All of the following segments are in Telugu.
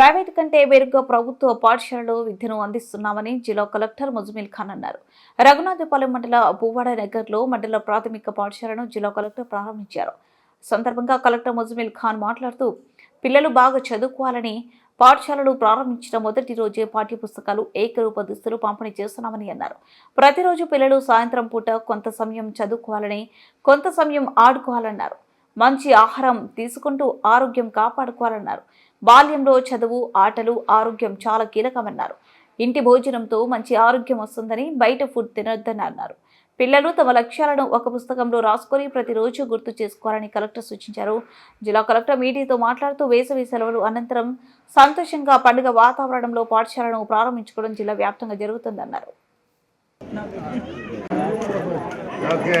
ప్రైవేట్ కంటే వేరుగా ప్రభుత్వ పాఠశాలలో విద్యను అందిస్తున్నామని జిల్లా కలెక్టర్ ముజమిల్ ఖాన్ అన్నారు. రఘునాథపాలెం మండల పువ్వాడ నగర్లో మండల ప్రాథమిక పాఠశాలను జిల్లా కలెక్టర్ ప్రారంభించారు. సందర్భంగా కలెక్టర్ ముజమిల్ ఖాన్ మాట్లాడుతూ పిల్లలు బాగా చదువుకోవాలని పాఠశాలలు ప్రారంభించిన మొదటి రోజే పాఠ్య పుస్తకాలు ఏకరూప దుస్తులు పంపిణీ చేస్తున్నామని అన్నారు. ప్రతిరోజు పిల్లలు సాయంత్రం పూట కొంత సమయం చదువుకోవాలని కొంత సమయం ఆడుకోవాలన్నారు. మంచి ఆహారం తీసుకుంటూ ఆరోగ్యం కాపాడుకోవాలన్నారు. బాల్యంలో చదువు ఆటలు ఆరోగ్యం చాలా కీలకమన్నారు. ఇంటి భోజనంతో మంచి ఆరోగ్యం వస్తుందని బయట ఫుడ్ తినొద్దని అన్నారు. పిల్లలు తమ లక్ష్యాలను ఒక పుస్తకంలో రాసుకొని ప్రతిరోజు గుర్తు చేసుకోవాలని కలెక్టర్ సూచించారు. జిల్లా కలెక్టర్ మీడియాతో మాట్లాడుతూ వేసవి సెలవులు అనంతరం సంతోషంగా పండుగ వాతావరణంలో పాఠశాలను ప్రారంభించుకోవడం జిల్లా వ్యాప్తంగా జరుగుతుందన్నారు. ఓకే.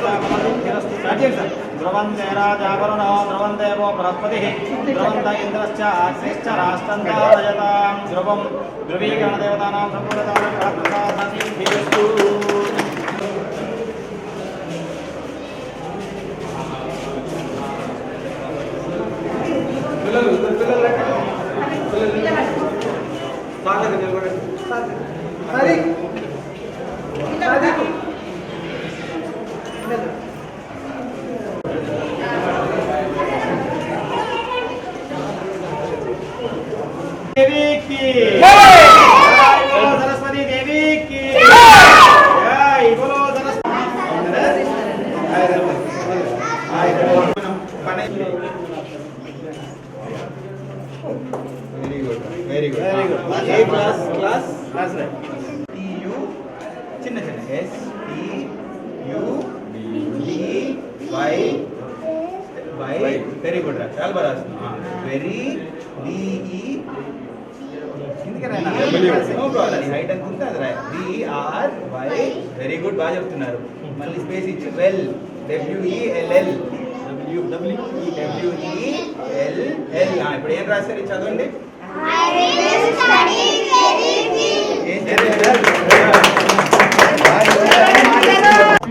ఏకదైవ యజమానః జలంధ్ర పిల్లలు ఏకదైవ యజమానః ధ్రువంత ఇంద్రశ్చ అగ్నిశ్చ రాష్ట్రం ధ్రువం ధ్రువీకరణ దేవతానాం సంపూర్ణ very good very good very good A class class class write T U చిన్న చిన్న. S T U D Y Y very good రా. చాలా బాగా వెరీ డిఈ హైట్ అది రాయ. బిఆర్ వై వెరీ గుడ్ బాగా చెప్తున్నారు. మళ్ళీ స్పేస్ ఇచ్చి. Well W E L L W W E W E L L ఇప్పుడు ఏం రాశారు చదవండి?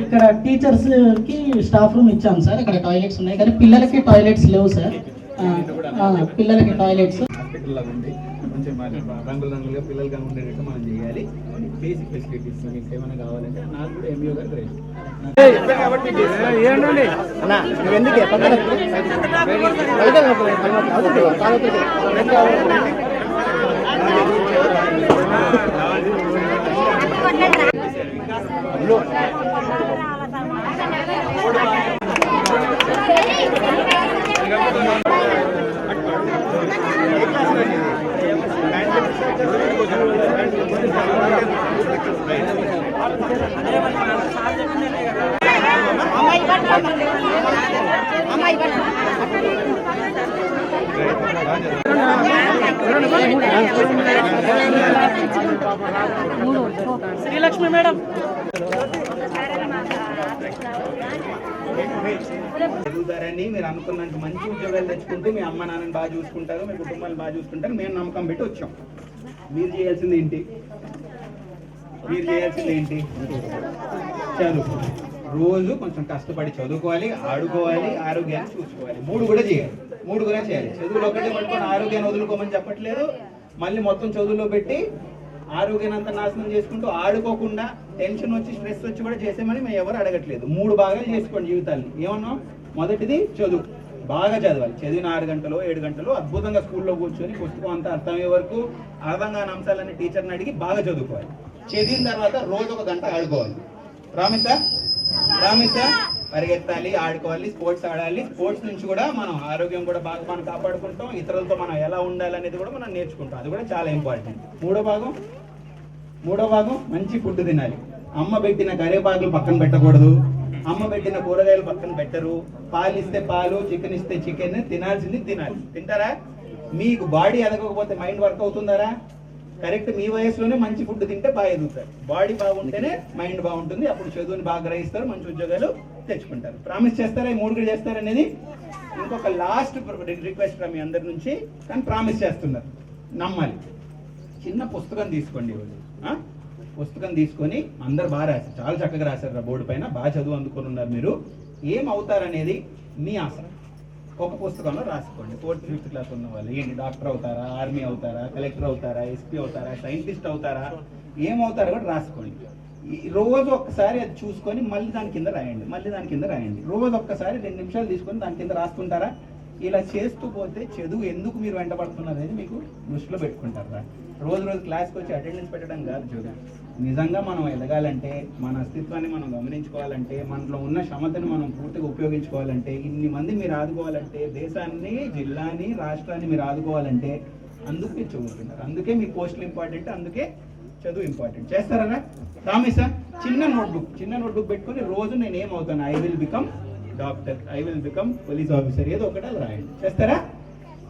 ఇక్కడ టీచర్స్కి స్టాఫ్ రూమ్ ఇచ్చాం సార్. ఇక్కడ టాయిలెట్స్ ఉన్నాయి. కానీ పిల్లలకి టాయిలెట్స్ లేవు సార్. పిల్లలకి టాయిలెట్స్ హాస్పిటల్ ఉంది. మంచి రంగుల రంగులుగా పిల్లలుగా ఉండేటట్టు మనం చేయాలి. బేసిక్ ఫెసిలిటీస్ మీకు ఏమైనా కావాలంటే నాకు కూడా ఎంఈఓ గారు గ్రేట్ ఏంటండి శ్రీలక్ష్మి మేడం. చదువుతారని మీరు అనుకున్నంత మంచి ఉద్యోగాలు తెచ్చుకుంటూ మీ అమ్మ నాన్నని బాగా చూసుకుంటారు మీ కుటుంబాన్ని బాగా చూసుకుంటారు మేము నమ్మకం పెట్టి వచ్చాం. మీరు చేయాల్సింది ఏంటి? మీరు చేయాల్సింది ఏంటి? చదువు. రోజు కొంచెం కష్టపడి చదువుకోవాలి ఆడుకోవాలి ఆరోగ్యాన్ని చూసుకోవాలి. మూడు కూడా చేయాలి. మూడు కూడా చేయాలి. చదువులు ఒకటే పట్టుకొని ఆరోగ్యాన్ని వదులుకోమని చెప్పట్లేదు. మళ్ళీ మొత్తం చదువులో పెట్టి ఆరోగ్యాన్ని అంతా నాశనం చేసుకుంటూ ఆడుకోకుండా టెన్షన్ వచ్చి స్ట్రెస్ వచ్చి కూడా చేసేమని మేము ఎవరు అడగట్లేదు. మూడు భాగాలు చేసుకోండి జీవితాన్ని. ఏమన్నా మొదటిది చదువు. బాగా చదవాలి. చదివిన ఆరు గంటలు ఏడు గంటలు అద్భుతంగా స్కూల్లో కూర్చొని పుస్తకం అంతా అర్థమయ్యే వరకు అర్థం కాని అంశాలన్నీ టీచర్ని అడిగి బాగా చదువుకోవాలి. చదివిన తర్వాత రోజు ఒక గంట ఆడుకోవాలి. ప్రామిసా ప్రామిసా పరిగెత్తాలి ఆడుకోవాలి స్పోర్ట్స్ ఆడాలి. స్పోర్ట్స్ నుంచి కూడా మనం ఆరోగ్యం కూడా బాగా మనం కాపాడుకుంటాం. ఇతరులతో మనం ఎలా ఉండాలనేది కూడా మనం నేర్చుకుంటాం. అది కూడా చాలా ఇంపార్టెంట్. మూడో భాగం? మూడో భాగం? మంచి ఫుడ్ తినాలి. అమ్మ పెట్టిన కరివేపాకులు పక్కన పెట్టకూడదు. అమ్మ పెట్టిన కూరగాయలు పక్కన పెట్టరు. పాలు ఇస్తే పాలు చికెన్ ఇస్తే చికెన్ తినాల్సింది తినాలి. తింటారా? మీకు బాడీ ఎదగకపోతే మైండ్ వర్క్ అవుతుందారా? కరెక్ట్ మీ వయసులోనే మంచి ఫుడ్ తింటే బాగా ఎదుగుతారు. బాడీ బాగుంటేనే మైండ్ బాగుంటుంది. అప్పుడు చదువుని బాగా గ్రహిస్తారు మంచి ఉద్యోగాలు తెచ్చుకుంటారు. ప్రామిస్ చేస్తారా? ఈ మూడు కూడా చేస్తారా అనేది? ఇంకొక లాస్ట్ రిక్వెస్ట్ మీ అందరి నుంచి. కానీ ప్రామిస్ చేస్తున్నారు. నమ్మాలి. చిన్న పుస్తకం తీసుకోండి ఇవాళ. పుస్తకం తీసుకొని అందరు బాగా రాశారు. చాలా చక్కగా రాశారు రా బోర్డు పైన. బాగా చదువు అందుకొని ఉన్నారు మీరు. ఏం అవుతారనేది మీ ఆశ. ఒక పుస్తకంలో రాసుకోండి. ఫోర్త్ ఫిఫ్త్ క్లాస్ ఉన్న వాళ్ళు. ఏంటి? డాక్టర్ అవుతారా? ఆర్మీ అవుతారా? కలెక్టర్ అవుతారా? ఎస్పీ అవుతారా? సైంటిస్ట్ అవుతారా? ఏమవుతారో కూడా రాసుకోండి. ఈ రోజు ఒక్కసారి అది చూసుకొని మళ్ళీ దాని కింద రాయండి. మళ్ళీ దాని కింద రాయండి. రోజు ఒక్కసారి రెండు నిమిషాలు తీసుకొని దాని కింద రాసుకుంటారా? ఇలా చేస్తూ పోతే చదువు ఎందుకు మీరు వెంటబడుతున్నారు అనేది మీకు దృష్టిలో పెట్టుకుంటారా? రోజు రోజు క్లాస్కి వచ్చి అటెండెన్స్ పెట్టడం కాదు చూడు నిజంగా మనం ఎదగాలంటే మన అస్తిత్వాన్ని మనం గమనించుకోవాలంటే మనలో ఉన్న క్షమతను మనం పూర్తిగా ఉపయోగించుకోవాలంటే ఇన్ని మంది మీరు ఆదుకోవాలంటే దేశాన్ని జిల్లాని రాష్ట్రాన్ని మీరు ఆదుకోవాలంటే అందుకే చదువుతున్నారు అందుకే మీ పోస్టులు ఇంపార్టెంట్ అందుకే చదువు ఇంపార్టెంట్ చేస్తారా రామేశా చిన్న నోట్బుక్ చిన్న నోట్బుక్ పెట్టుకొని రోజు నేను ఏమవుతాను I will become doctor I will become police officer ఏదో ఒకటి రాయండి. చేస్తారా?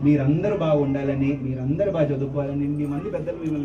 మీరందరూ బాగుండాలని మీరందరూ బాగా చదువుకోవాలని మీ మంది పెద్దలు మిమ్మల్ని